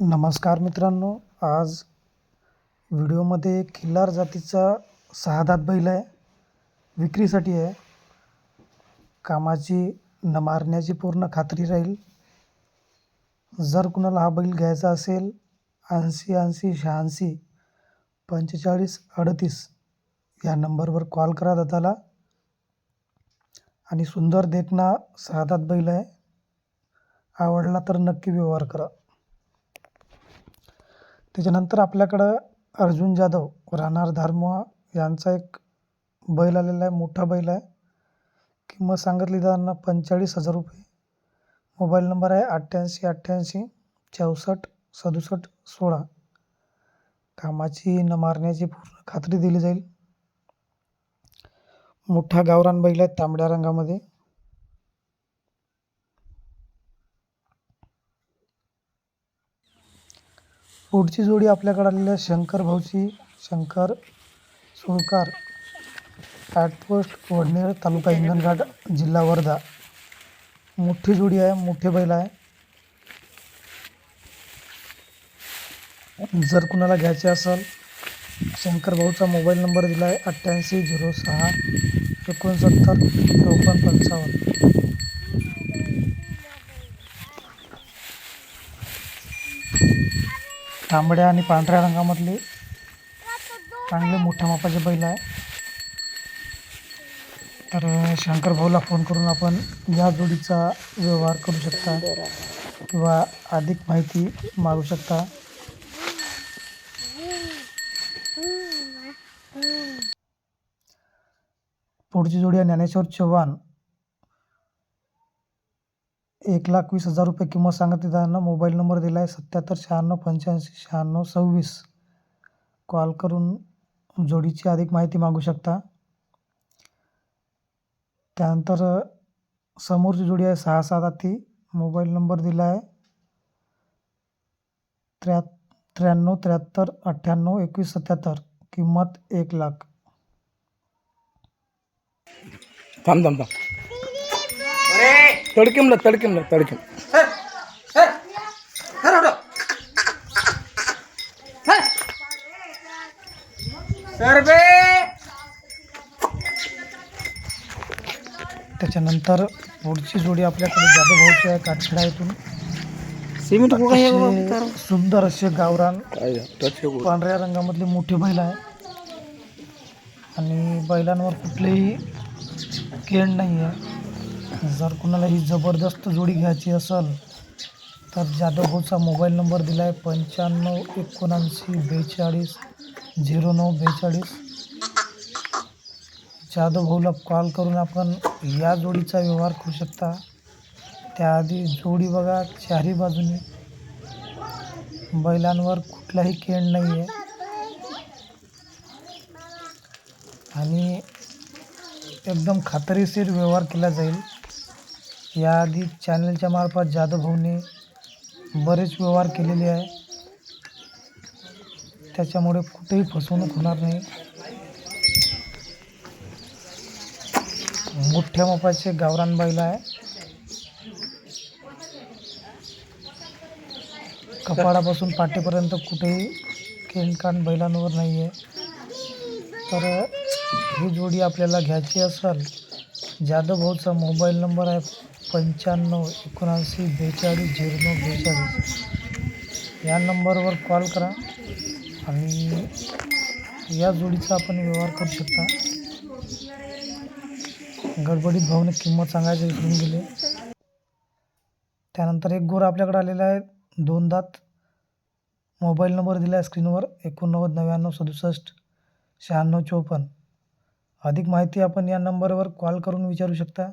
नमस्कार मित्रांनो आज व्हिडिओमध्ये खिल्लार जातीचा सहादात बैल आहे विक्रीसाठी आहे. कामाची न मारण्याची पूर्ण खात्री राहील. जर कुणाला हा बैल घ्यायचा असेल ऐंशी ऐंशी शहाऐंशी पंचेचाळीस अडतीस या नंबरवर कॉल करा दादाला. आणि सुंदर देखना सहादात बैल आहे. आवडला तर नक्की व्यवहार करा. त्याच्यानंतर आपल्याकडं अर्जुन जाधव राहणार धारमुआ यांचा एक बैल आलेला आहे मोठा बैल आहे. किंमत सांगितली त्यांना पंचेचाळीस हजार रुपये. मोबाईल नंबर आहे अठ्ठ्याऐंशी अठ्ठ्याऐंशी चौसष्ट सदुसष्ट सोळा. कामाची न मारण्याची पूर्ण खात्री दिली जाईल. मोठा गावरान बैल आहे तांबड्या रंगामध्ये. पुढची जोडी आपल्याकडे आलेली आहे शंकर भाऊची. शंकर सुळकार. ॲटपोस्ट वडनेर तालुका हिंगणघाट जिल्हा वर्धा. मोठी जोडी आहे मोठे बैल आहे. जर कुणाला घ्यायचे असेल शंकर भाऊचा मोबाईल नंबर दिला आहे अठ्ठ्याऐंशी झिरो सहा एकोणसत्तर चौपन्न पंचावन्न. तांबड्या आणि पांढऱ्या रंगामधले चांगले मोठ्या मापाचे बैल आहे. तर शंकर भाऊला फोन करून आपण या जोडीचा व्यवहार करू शकता किंवा अधिक माहिती मागू शकता. पुढची जोडी आहे ज्ञानेश्वर चव्हाण. एक लाख वीस हजार रुपये किंमत सांगत त्यांना मोबाईल नंबर दिला आहे. सत्याहत्तर शहाण्णव पंच्याऐंशी शहाण्णव सव्वीस. कॉल करून जोडीची अधिक माहिती मागू शकता. त्यानंतर समोरची जोडी आहे सहा सात ती मोबाईल नंबर दिला आहे. त्र्या त्र्याण्णव त्र्याहत्तर अठ्ठ्याण्णव एकवीस सत्याहत्तर. किंमत एक लाख. थांब थांब थांब. तडकीमला तडकीमला तडकीम. त्याच्यानंतर पुढची जोडी आपल्याकडे जाधव भाऊची आहे काटखेडा येथून सिमेंट अतिशय सुंदर असे गावरान. पांढऱ्या रंगामधले मोठे बैल आहे. आणि बैलांवर कुठलेही केंड नाही आहे जर कुणाला ही जबरदस्त जोडी घ्यायची असेल तर जाधव भाऊचा मोबाईल नंबर दिला आहे पंच्याण्णव एकोणऐंशी बेचाळीस झिरो नऊ बेचाळीस. जाधव भाऊला कॉल करून आपण या जोडीचा व्यवहार करू शकता. त्याआधी जोडी बघा चारही बाजूने. बैलांवर कुठलाही केंड नाही आहे आणि एकदम खात्रीशीर व्यवहार केला जाईल. याआधी चॅनलच्या मार्फत जाधव भाऊने बरेच व्यवहार केलेले आहे. त्याच्यामुळे कुठेही फसवणूक होणार नाही. मोठ्या मापाचे गावरान बैल आहे. कपाळापासून पाठीपर्यंत कुठेही केंडकांड बैलांवर नाही आहे तर ही जोडी आपल्याला घ्यायची असेल जाधव भाऊचा मोबाईल नंबर आहे पंच्याण्णव एकोणऐंशी बेचाळीस झिरो नऊ बेचाळीस. या नंबरवर कॉल करा आणि या जोडीचा आपण व्यवहार करू शकता. गडबडीत भाऊने किंमत सांगायची विसरून गेले. त्यानंतर एक गोर आपल्याकडे आलेला आहे. दोन दात. मोबाईल नंबर दिला आहे स्क्रीनवर. एकोणनव्वद नव्याण्णव सदुसष्ट शहाण्णव चोपन्न. अधिक माहिती आपण या नंबरवर कॉल करून विचारू शकता.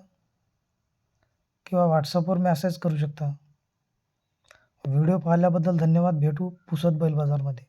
किंवा व्हॉट्सअपवर मेसेज करू शकता. व्हिडिओ पाहिल्याबद्दल धन्यवाद. भेटू पुसद बैल बाजारमध्ये.